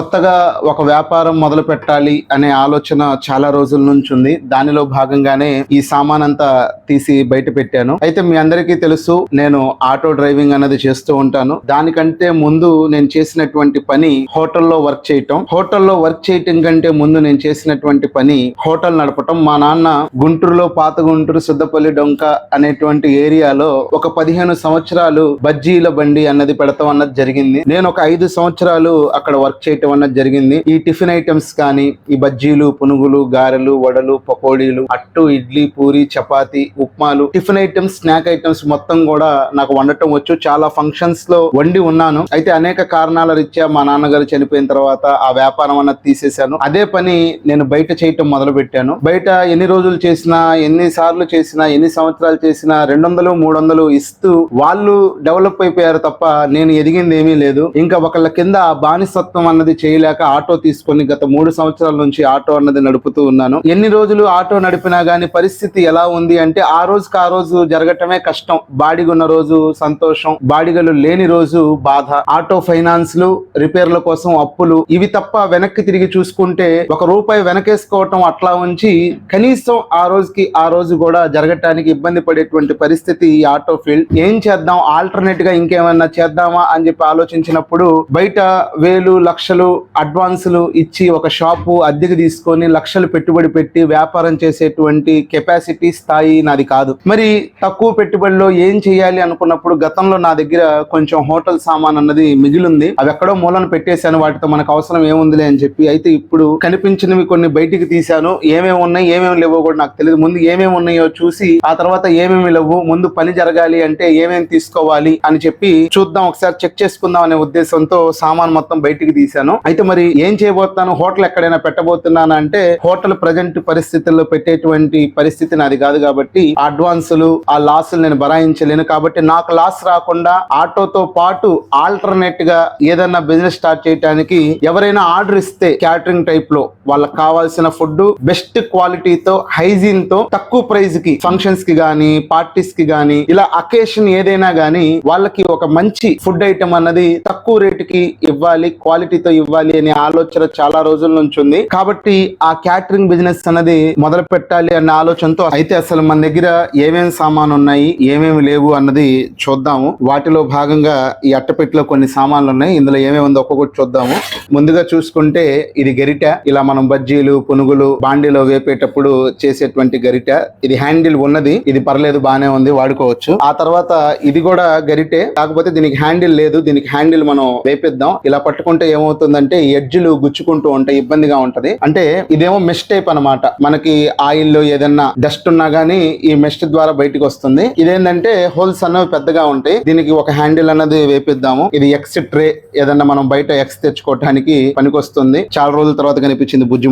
కొత్తగా ఒక వ్యాపారం మొదలు పెట్టాలి అనే ఆలోచన చాలా రోజుల నుంచి ఉంది. దానిలో భాగంగానే ఈ సామాన్ అంతా తీసి బయట పెట్టాను. అయితే మీ అందరికీ తెలుసు నేను ఆటో డ్రైవింగ్ అనేది చేస్తూ ఉంటాను. దానికంటే ముందు నేను చేసినటువంటి పని హోటల్లో వర్క్ చేయటం. హోటల్లో వర్క్ చేయటం కంటే ముందు నేను చేసినటువంటి పని హోటల్ నడపటం. మా నాన్న గుంటూరులో పాత గుంటూరు సిద్ధపల్లి డొంక అనేటువంటి ఏరియాలో ఒక పదిహేను సంవత్సరాలు బజ్జీల బండి అన్నది పెడతాం అన్నది జరిగింది. నేను ఒక ఐదు సంవత్సరాలు అక్కడ వర్క్ చేయటం అన్నది జరిగింది. ఈ టిఫిన్ ఐటమ్స్ కానీ ఈ బజ్జీలు పునుగులు గారెలు వడలు పకోడీలు అట్టు ఇడ్లీ పూరి చపాతి ఉప్మాలు టిఫిన్ ఐటమ్స్ స్నాక్ ఐటమ్స్ మొత్తం కూడా నాకు వండటం వచ్చు. చాలా ఫంక్షన్స్లో వండి ఉన్నాను. అయితే అనేక కారణాల రీత్యా మా నాన్నగారు చనిపోయిన తర్వాత ఆ వ్యాపారం అన్నది తీసేశాను. అదే పని నేను బయట చేయటం మొదలు పెట్టాను బయట ఎన్ని రోజులు చేసినా ఎన్ని సార్లు చేసినా ఎన్ని సంవత్సరాలు చేసినా రెండు వందలు మూడు వందలు ఇస్తూ వాళ్ళు డెవలప్ అయిపోయారు తప్ప నేను ఎదిగింది ఏమీ లేదు. ఇంకా ఒకళ్ళ కింద ఆ బానిసత్వం అన్నది చేయలేక ఆటో తీసుకొని గత మూడు సంవత్సరాల నుంచి ఆటో అన్నది నడుపుతూ ఉన్నాను. ఎన్ని రోజులు ఆటో నడిపినా గానీ పరిస్థితి ఎలా ఉంది అంటే ఆ రోజుకి ఆ రోజు జరగటమే కష్టం. బాడిగున్న రోజు సంతోషం. బాడిగలు లేని రోజు బాధ. ఆటో ఫైనాన్స్లు రిపేర్ల కోసం అప్పులు ఇవి తప్ప వెనక్కి తిరిగి చూసుకుంటే ఒక రూపాయి వెనకేసుకోవటం అట్లా ఉంచి కనీసం ఆ రోజుకి ఆ రోజు కూడా జరగటానికి ఇబ్బంది పడేటువంటి పరిస్థితి ఈ ఆటో ఫీల్డ్. ఏం చేద్దాం? ఆల్టర్నేట్గా ఇంకేమన్నా చేద్దామా అని చెప్పి ఆలోచించినప్పుడు బయట వేలు లక్షలు అడ్వాన్సులు ఇచ్చి ఒక షాపు అద్దెకి తీసుకొని లక్షలు పెట్టుబడి పెట్టి వ్యాపారం చేసేటువంటి కెపాసిటీ స్థాయి నాది కాదు. మరి తక్కువ పెట్టుబడిలో ఏం చేయాలి అనుకున్నప్పుడు గతంలో నా దగ్గర కొంచెం హోటల్ సామాన్ అన్నది మిగిలింది. అవి ఎక్కడో మూలను పెట్టేశాను వాటితో మనకు అవసరం ఏముందిలే అని చెప్పి అయితే ఇప్పుడు కనిపించినవి కొన్ని బయటికి తీశాను. ఏమేమి ఉన్నాయి ఏమేమి లేవో కూడా నాకు తెలియదు. ముందు ఏమేమి ఉన్నాయో చూసి ఆ తర్వాత ఏమేమి లేవు ముందు పని జరగాలి అంటే ఏమేమి తీసుకోవాలి అని చెప్పి చూద్దాం. ఒకసారి చెక్ చేసుకుందాం అనే ఉద్దేశంతో సామాన్ మొత్తం బయటికి తీశాను. అయితే మరి ఏం చేయబోతున్నాను? హోటల్ ఎక్కడైనా పెట్టబోతున్నాను అంటే హోటల్ ప్రజెంట్ పరిస్థితుల్లో పెట్టేటువంటి పరిస్థితి నాది కాదు కాబట్టి అడ్వాన్సులు ఆ లాసులు నేను భరాయించలేను కాబట్టి నాకు లాస్ రాకుండా ఆటోతో పాటు ఆల్టర్నేట్గా ఏదైనా బిజినెస్ స్టార్ట్ చేయడానికి ఎవరైనా ఆర్డర్ ఇస్తే క్యాటరింగ్ టైప్లో వాళ్ళకి కావాల్సిన ఫుడ్ బెస్ట్ క్వాలిటీతో హైజీన్తో తక్కువ ప్రైస్కి ఫంక్షన్స్కి గానీ పార్టీస్కి గానీ ఇలా అకేషన్ ఏదైనా గానీ వాళ్ళకి ఒక మంచి ఫుడ్ ఐటమ్ అన్నది తక్కువ రేటుకి ఇవ్వాలి క్వాలిటీతో ఇవ్వాలి అనే ఆలోచన చాలా రోజుల నుంచి ఉంది. కాబట్టి ఆ క్యాటరింగ్ బిజినెస్ అన్నది మొదలు పెట్టాలి అన్న ఆలోచనతో అయితే అసలు మన దగ్గర ఏమేమి సామాన్ ఉన్నాయి ఏమేమి లేవు అన్నది చూద్దాము. వాటిలో భాగంగా ఈ అట్టపెట్టిలో కొన్ని సామాన్లు ఉన్నాయి. ఇందులో ఏమేమి ఉందో ఒక్కొక్కటి చూద్దాము. ముందుగా చూసుకుంటే ఇది గెరిట. ఇలా మనం బజ్జీలు పునుగులు బాండీలో వేపేటప్పుడు చేసేటువంటి గరిట. ఇది హ్యాండిల్ ఉన్నది. ఇది పర్లేదు బానే ఉంది వాడుకోవచ్చు. ఆ తర్వాత ఇది కూడా గరిటే. కాకపోతే దీనికి హ్యాండిల్ లేదు. దీనికి హ్యాండిల్ మనం వేపిద్దాం. ఇలా పట్టుకుంటే ఏమవుతుందంటే ఎడ్జ్లు గుచ్చుకుంటూ ఉంటాయి ఇబ్బందిగా ఉంటది. అంటే ఇదేమో మెష్ టైప్ అన్నమాట. మనకి ఆయిల్లో ఏదన్నా డస్ట్ ఉన్నా గానీ ఈ మెష్ ద్వారా బయటికి వస్తుంది. ఇదేంటంటే హోల్స్ అన్నవి పెద్దగా ఉంటాయి. దీనికి ఒక హ్యాండిల్ అన్నది వేపిద్దాము. ఇది ఎక్స్ ట్రే. ఏదన్నా మనం బయట ఎక్స్ తెచ్చుకోవటానికి పనికొస్తుంది. చాలా రోజుల తర్వాత కనిపించింది বুঝি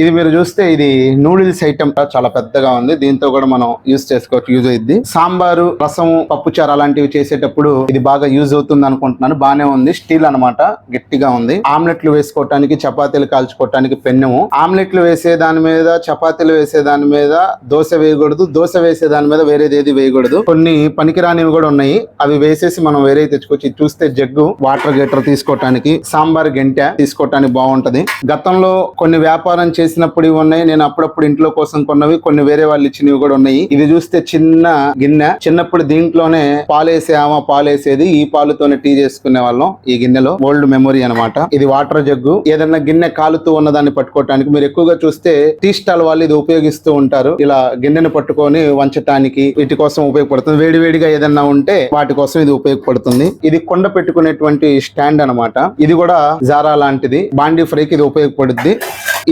ఇది మీరు చూస్తే ఇది నూడిల్స్ ఐటమ్ చాలా పెద్దగా ఉంది. దీంతో కూడా మనం యూజ్ చేసుకోవచ్చు యూజ్ అయింది సాంబారు రసం పప్పుచారు అలాంటివి చేసేటప్పుడు ఇది బాగా యూజ్ అవుతుంది అనుకుంటున్నాను. బానే ఉంది. స్టీల్ అన్నమాట. గట్టిగా ఉంది. ఆమ్లెట్లు వేసుకోవటానికి చపాతీలు కాల్చుకోవటానికి పెన్నెము. ఆమ్లెట్లు వేసే దాని మీద చపాతీలు వేసే దాని మీద దోశ వేయకూడదు. దోశ వేసే దాని మీద వేరేది ఏది వేయకూడదు. కొన్ని పనికిరానివి కూడా ఉన్నాయి. అవి వేసేసి మనం వేరే తెచ్చుకోవచ్చు. చూస్తే జగ్గు. వాటర్ గేటర్ తీసుకోవటానికి సాంబార్ గంట తీసుకోవటానికి బాగుంటది. గతంలో కొన్ని వ్యాపారం చేసినప్పుడు ఇవి ఉన్నాయి. నేను అప్పుడప్పుడు ఇంట్లో కోసం కొన్నవి కొన్ని వేరే వాళ్ళు ఇచ్చినవి కూడా ఉన్నాయి. ఇది చూస్తే చిన్న గిన్నె. చిన్నప్పుడు దీంట్లోనే పాలేసే ఆమె పాలేసేది. ఈ పాలుతోనే టీ చేసుకునే వాళ్ళం ఈ గిన్నెలో. ఓల్డ్ మెమొరీ అన్నమాట. ఇది వాటర్ జగ్గు. ఏదైనా గిన్నె కాలుతూ ఉన్న దాన్ని పట్టుకోవటానికి మీరు ఎక్కువగా చూస్తే టీ స్టాల్ వాళ్ళు ఇది ఉపయోగిస్తూ ఉంటారు. ఇలా గిన్నెను పట్టుకొని వంచటానికి వీటి కోసం ఉపయోగపడుతుంది. వేడి వేడిగా ఏదన్నా ఉంటే వాటి కోసం ఇది ఉపయోగపడుతుంది. ఇది కొండ పెట్టుకునేటువంటి స్టాండ్ అన్నమాట. ఇది కూడా జారా లాంటిది. బాండీ ఫ్రైకి ఇది ఉపయోగపడుద్ది.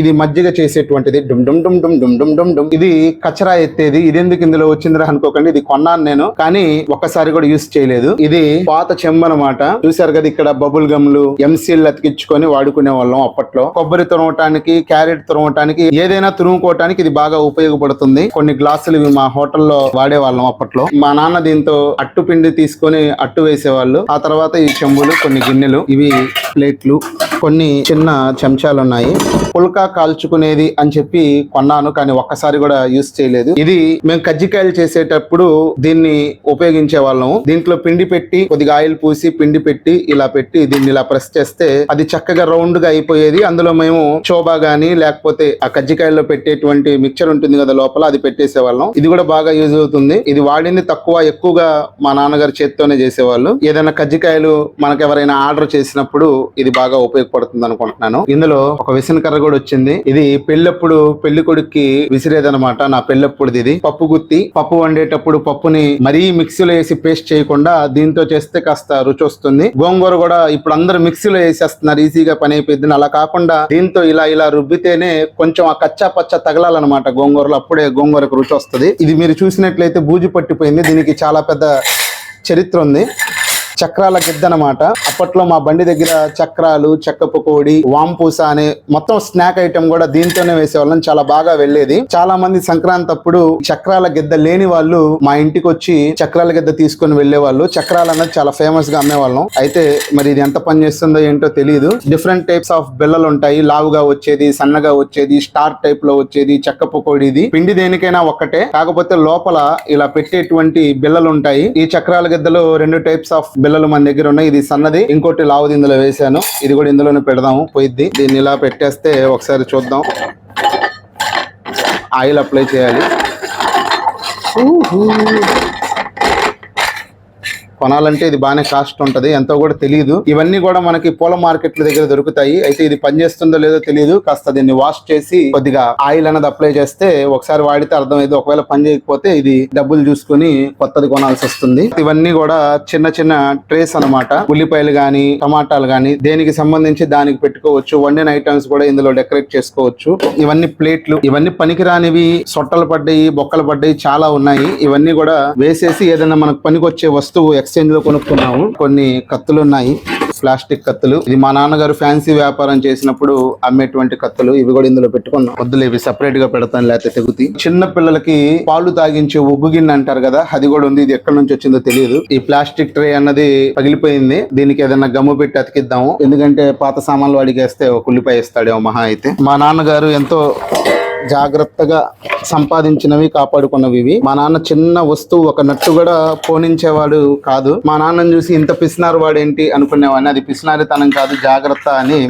ఇది మధ్య మజ్జిగ చేసేటువంటిది. డుమ్ డుమ్ డుమ్ డుమ్ డుమ్ డుమ్ డుమ్ డుమ్. ఇది కచరా ఎత్తేది. ఇది ఎందుకు ఇందులో వచ్చిందిరా అనుకోకండి. ఇది కొన్నాను నేను కానీ ఒక్కసారి కూడా యూస్ చేయలేదు. ఇది పాత చెంబు అనమాట చూసారు కదా ఇక్కడ బబుల్ గమ్లు ఎంసీలు అతికించుకొని వాడుకునే వాళ్ళం అప్పట్లో. కొబ్బరి తురవటానికి క్యారెట్ తురవటానికి ఏదైనా తురుముకోవటానికి ఇది బాగా ఉపయోగపడుతుంది. కొన్ని గ్లాసులు ఇవి మా హోటల్లో వాడేవాళ్ళం అప్పట్లో. మా నాన్న దీంతో అట్టు పిండి తీసుకొని అట్టు వేసేవాళ్ళు. ఆ తర్వాత ఈ చెంబులు కొన్ని గిన్నెలు ఇవి ప్లేట్లు. కొన్ని చిన్న చెంచాలు ఉన్నాయి పుల్కా కాల్చుకునేది అని చెప్పి కొన్నాను కానీ ఒక్కసారి కూడా యూస్ చేయలేదు. ఇది మేము కజ్జికాయలు చేసేటప్పుడు దీన్ని ఉపయోగించే వాళ్ళం దీంట్లో పిండి పెట్టి కొద్దిగా ఆయిల్ పూసి పిండి పెట్టి ఇలా పెట్టి దీన్ని ఇలా ప్రెస్ చేస్తే అది చక్కగా రౌండ్గా అయిపోయేది. అందులో మేము చోబా గాని లేకపోతే ఆ కజ్జికాయల్లో పెట్టేటువంటి మిక్చర్ ఉంటుంది కదా లోపల అది పెట్టేసే వాళ్ళం ఇది కూడా బాగా యూజ్ అవుతుంది. ఇది వాడింది తక్కువ ఎక్కువగా మా నాన్నగారు చేత్తోనే చేసేవాళ్ళు. ఏదైనా కజ్జికాయలు మనకు ఎవరైనా ఆర్డర్ చేసినప్పుడు ఇది బాగా ఉపయోగ ఉపయోగపడుతుంది అనుకుంటున్నాను. ఇందులో ఒక విసన కర్ర కూడా వచ్చింది. ఇది పెళ్ళప్పుడు పెళ్ళి కొడుక్కి విసిరేదనమాట నా పెళ్ళప్పుడు ఇది. పప్పు గుత్తి. పప్పు వండేటప్పుడు పప్పుని మరీ మిక్సీలో వేసి పేస్ట్ చేయకుండా దీంతో చేస్తే కాస్త రుచి వస్తుంది. గోంగూర కూడా ఇప్పుడు అందరూ మిక్సీలో వేసేస్తున్నారు. ఈజీగా పని అయిపోయింది అలా కాకుండా దీంతో ఇలా ఇలా రుబ్బితేనే కొంచెం ఆ కచ్చా పచ్చ తగలాలన్నమాట గోంగూరలో. అప్పుడే గోంగూరకు రుచి వస్తుంది. ఇది మీరు చూసినట్లయితే బూజు పట్టిపోయింది. దీనికి చాలా పెద్ద చరిత్ర ఉంది. చక్రాల గిద్ద అనమాట అప్పట్లో మా బండి దగ్గర చక్రాలు చెక్క పకోడి వాంపూస అనే మొత్తం స్నాక్ ఐటమ్ కూడా దీంతోనే వేసేవాళ్ళం. చాలా బాగా వెళ్ళేది. చాలా మంది సంక్రాంతి అప్పుడు చక్రాల గిద్ద లేని వాళ్ళు మా ఇంటికి వచ్చి చక్రాల గిద్ద తీసుకొని వెళ్ళేవాళ్ళు. చక్రాలు అన్నది చాలా ఫేమస్గా అమ్మేవాళ్ళం. అయితే మరి ఇది ఎంత పని చేస్తుందో ఏంటో తెలియదు డిఫరెంట్ టైప్స్ ఆఫ్ బిల్లలు ఉంటాయి. లావుగా వచ్చేది సన్నగా వచ్చేది స్టార్ టైప్లో వచ్చేది చెక్క పకోడిది పిండి దేనికైనా ఒక్కటే. కాకపోతే లోపల ఇలా పెట్టేటువంటి బిల్లలు ఉంటాయి. ఈ చక్రాల గిద్దలో రెండు టైప్స్ ఆఫ్ బిల్లలు మన దగ్గర ఉన్నాయి. ఇది సన్నది. ఇంకోటి లావుది ఇందులో వేసాను ఇది కూడా ఇందులోనే పెడదాము. పోయిద్ది. దీన్ని ఇలా పెట్టేస్తే ఒకసారి చూద్దాం. ఆయిల్ అప్లై చేయాలి. కొనాలంటే ఇది బాగానే కాస్ట్ ఉంటది. ఎంతో కూడా తెలియదు ఇవన్నీ కూడా మనకి పూల మార్కెట్ల దగ్గర దొరుకుతాయి. అయితే ఇది పనిచేస్తుందో లేదో తెలియదు కాస్త దీన్ని వాష్ చేసి కొద్దిగా ఆయిల్ అనేది అప్లై చేస్తే ఒకసారి వాడితే అర్థమైంది. ఒకవేళ పని చేయకపోతే ఇది డబ్బులు చూసుకుని కొత్తది కొనాల్సి వస్తుంది. ఇవన్నీ కూడా చిన్న చిన్న ట్రేస్ అన్నమాట. ఉల్లిపాయలు గాని టమాటాలు గాని దేనికి సంబంధించి దానికి పెట్టుకోవచ్చు. వండిన ఐటమ్స్ కూడా ఇందులో డెకరేట్ చేసుకోవచ్చు. ఇవన్నీ ప్లేట్లు. ఇవన్నీ పనికిరానివి సొట్టలు పడ్డాయి బొక్కలు పడ్డాయి చాలా ఉన్నాయి. ఇవన్నీ కూడా వేసేసి ఏదైనా మనకు పనికొచ్చే వస్తువు ఎక్స్చేంజ్లో కొనుక్కున్నాము. కొన్ని కత్తులు ఉన్నాయి ప్లాస్టిక్ కత్తులు. ఇది మా నాన్నగారు ఫ్యాన్సీ వ్యాపారం చేసినప్పుడు అమ్మేటువంటి కత్తులు. ఇవి కూడా ఇందులో పెట్టుకున్నాం. వద్దులే ఇవి సెపరేట్గా పెడతాను లేకపోతే తెగుతి. చిన్న పిల్లలకి పాలు తాగించే ఉగ్గు గిన్నె అంటారు కదా అది కూడా ఉంది. ఇది ఎక్కడి నుంచి వచ్చిందో తెలియదు. ఈ ప్లాస్టిక్ ట్రే అన్నది పగిలిపోయింది. దీనికి ఏదైనా గమ్ము పెట్టి అతికిద్దాము. ఎందుకంటే పాత సామాన్లు అడిగేస్తే ఒక ఉల్లిపాయ ఇస్తాడేమో మహా అయితే. మా నాన్నగారు ఎంతో జాగ్రత్తగా సంపాదించినవి కాపాడుకున్నవి ఇవి. మా నాన్న చిన్న వస్తువు ఒక నట్టు కూడా పోనించేవాడు కాదు. మా నాన్నను చూసి ఇంత పిసినారు వాడేంటి అనుకునేవాడిని. అది పిసినారితనం కాదు జాగ్రత్త అని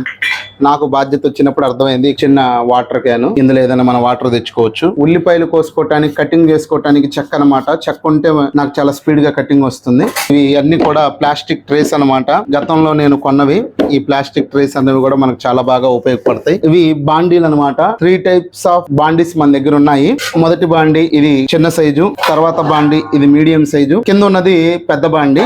నాకు బాధ్యత వచ్చినప్పుడు అర్థమైంది. చిన్న వాటర్ క్యాన్. ఇందులో ఏదైనా మనం వాటర్ తెచ్చుకోవచ్చు. ఉల్లిపాయలు కోసుకోవటానికి కటింగ్ చేసుకోవటానికి చెక్క అనమాట చెక్క ఉంటే నాకు చాలా స్పీడ్గా కటింగ్ వస్తుంది. ఇవి అన్ని కూడా ప్లాస్టిక్ ట్రేస్ అన్నమాట. గతంలో నేను కొన్నవి. ఈ ప్లాస్టిక్ ట్రేస్ అనేవి కూడా మనకు చాలా బాగా ఉపయోగపడతాయి. ఇవి బాండీలు అన్నమాట. త్రీ టైప్స్ ఆఫ్ బాండీస్ మన దగ్గర ఉన్నాయి. మొదటి బాండీ ఇది చిన్న సైజు తర్వాత బాండీ ఇది మీడియం సైజు కింద ఉన్నది పెద్ద బాండీ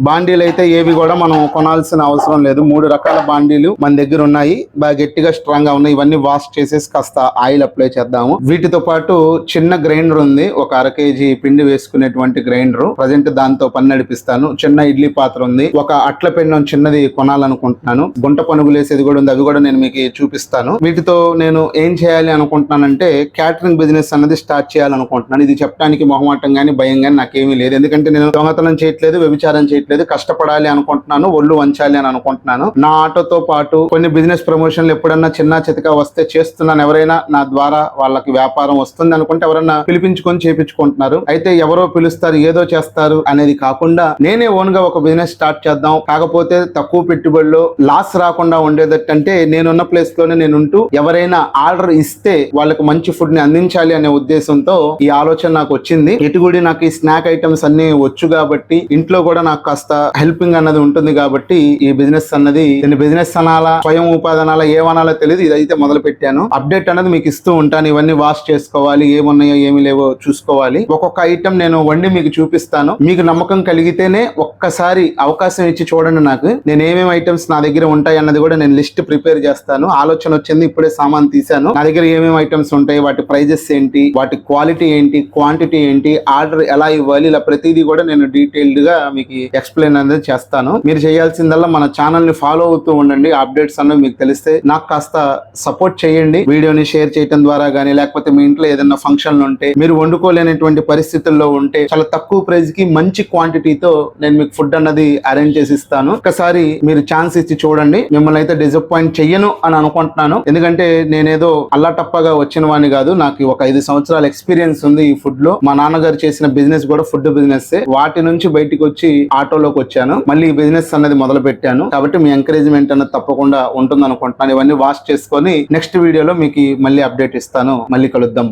బాండీలు అయితే ఏవి కూడా మనం కొనాల్సిన అవసరం లేదు. మూడు రకాల బాండీలు మన దగ్గర ఉన్నాయి. బాగా గట్టిగా స్ట్రాంగ్గా ఉన్నాయి. ఇవన్నీ వాష్ చేసేసి కాస్త ఆయిల్ అప్లై చేద్దాము. వీటితో పాటు చిన్న గ్రైండర్ ఉంది. ఒక అర కేజీ పిండి వేసుకునేటువంటి గ్రైండర్ ప్రజెంట్ దాంతో పని నడిపిస్తాను. చిన్న ఇడ్లీ పాత్ర ఉంది. ఒక అట్ల పెండం చిన్నది కొనాలనుకుంటున్నాను. గుంట పనుగులేసేది కూడా ఉంది. అవి కూడా నేను మీకు చూపిస్తాను. వీటితో నేను ఏం చేయాలి అనుకుంటున్నానంటే క్యాటరింగ్ బిజినెస్ అన్నది స్టార్ట్ చేయాలనుకుంటున్నాను. ఇది చెప్పడానికి మొహమాటం గానీ భయం గానీ నాకేమీ లేదు. ఎందుకంటే నేను దొంగతనం చేయట్లేదు వ్యభిచారం చేయట్లేదు. కష్టపడాలి అనుకుంటున్నాను ఒళ్ళు వంచాలి అని అనుకుంటున్నాను. నా ఆటోతో పాటు కొన్ని బిజినెస్ ప్రమోషన్లు ఎప్పుడన్నా చిన్న చితక వస్తే చేస్తున్నాను. ఎవరైనా నా ద్వారా వాళ్ళకి వ్యాపారం వస్తుంది అనుకుంటే ఎవరన్నా పిలిపించుకొని చేపించుకుంటున్నారు. అయితే ఎవరో పిలుస్తారు ఏదో చేస్తారు అనేది కాకుండా నేనే ఓన్గా ఒక బిజినెస్ స్టార్ట్ చేద్దాం. కాకపోతే తక్కువ పెట్టుబడిలో లాస్ రాకుండా ఉండేటట్టంటే నేనున్న ప్లేస్లోనే నేను ఉంటూ ఎవరైనా ఆర్డర్ ఇస్తే వాళ్ళకి మంచి ఫుడ్ని అందించాలి అనే ఉద్దేశంతో ఈ ఆలోచన నాకు వచ్చింది. ఇటుగుడి నాకు ఈ స్నాక్ ఐటమ్స్ అన్ని వచ్చు కాబట్టి ఇంట్లో కూడా నాకు కాస్త హెల్పింగ్ అన్నది ఉంటుంది కాబట్టి ఈ బిజినెస్ అన్నది దీన్ని బిజినెస్ అనాలా స్వయం ఉపాధి అనాలా ఏమనాలో తెలియదు ఇదైతే మొదలు పెట్టాను అప్డేట్ అనేది మీకు ఇస్తూ ఉంటాను. ఇవన్నీ వాష్ చేసుకోవాలి ఏమున్నాయో ఏమి లేవో చూసుకోవాలి. ఒక్కొక్క ఐటమ్ నేను వండి మీకు చూపిస్తాను. మీకు నమ్మకం కలిగితేనే ఒక్కసారి అవకాశం ఇచ్చి చూడండి నాకు. నేను ఏమేమి ఐటమ్స్ నా దగ్గర ఉంటాయి అన్నది కూడా నేను లిస్ట్ ప్రిపేర్ చేస్తాను. ఆలోచన వచ్చింది ఇప్పుడే సామాన్ తీశాను. నా దగ్గర ఏమేమి ఐటమ్స్ ఉంటాయి వాటి ప్రైజెస్ ఏంటి వాటి క్వాలిటీ ఏంటి క్వాంటిటీ ఏంటి ఆర్డర్ ఎలా ఇవ్వాలి ఇలా ప్రతిదీ కూడా నేను డీటెయిల్డ్గా మీకు ఎక్స్ప్లెయిన్ అనేది చేస్తాను. మీరు చేయాల్సిందల్లా మన ఛానల్ని ఫాలో అవుతూ ఉండండి. అప్డేట్స్ అన్నవి మీకు తెలిస్తే నాకు కాస్త సపోర్ట్ చేయండి. వీడియోని షేర్ చేయడం ద్వారా కానీ లేకపోతే మీ ఇంట్లో ఏదైనా ఫంక్షన్ ఉంటే మీరు వండుకోలేనటువంటి పరిస్థితుల్లో ఉంటే చాలా తక్కువ ప్రైస్కి మంచి క్వాంటిటీతో నేను మీకు ఫుడ్ అన్నది అరేంజ్ చేసి ఇస్తాను. ఒకసారి మీరు ఛాన్స్ ఇచ్చి చూడండి. మిమ్మల్ని అయితే డిసప్పాయింట్ చెయ్యను అని అనుకుంటున్నాను. ఎందుకంటే నేనేదో అల్లాటప్పగా వచ్చిన వాడిని కాదు. నాకు ఒక ఐదు సంవత్సరాల ఎక్స్పీరియన్స్ ఉంది ఈ ఫుడ్లో. మా నాన్నగారు చేసిన బిజినెస్ కూడా ఫుడ్ బిజినెస్ వాటి నుంచి బయటికి వచ్చి ఆటోలోకి వచ్చాను. మళ్ళీ బిజినెస్ అనేది మొదలు పెట్టాను కాబట్టి మీ ఎంకరేజ్మెంట్ అనేది తప్పకుండా ఉంటుంది అనుకుంటున్నాను ఇవన్నీ వాష్ చేసుకొని నెక్స్ట్ వీడియోలో మీకు మళ్ళీ అప్డేట్ ఇస్తాను. మళ్ళీ కలుద్దాం.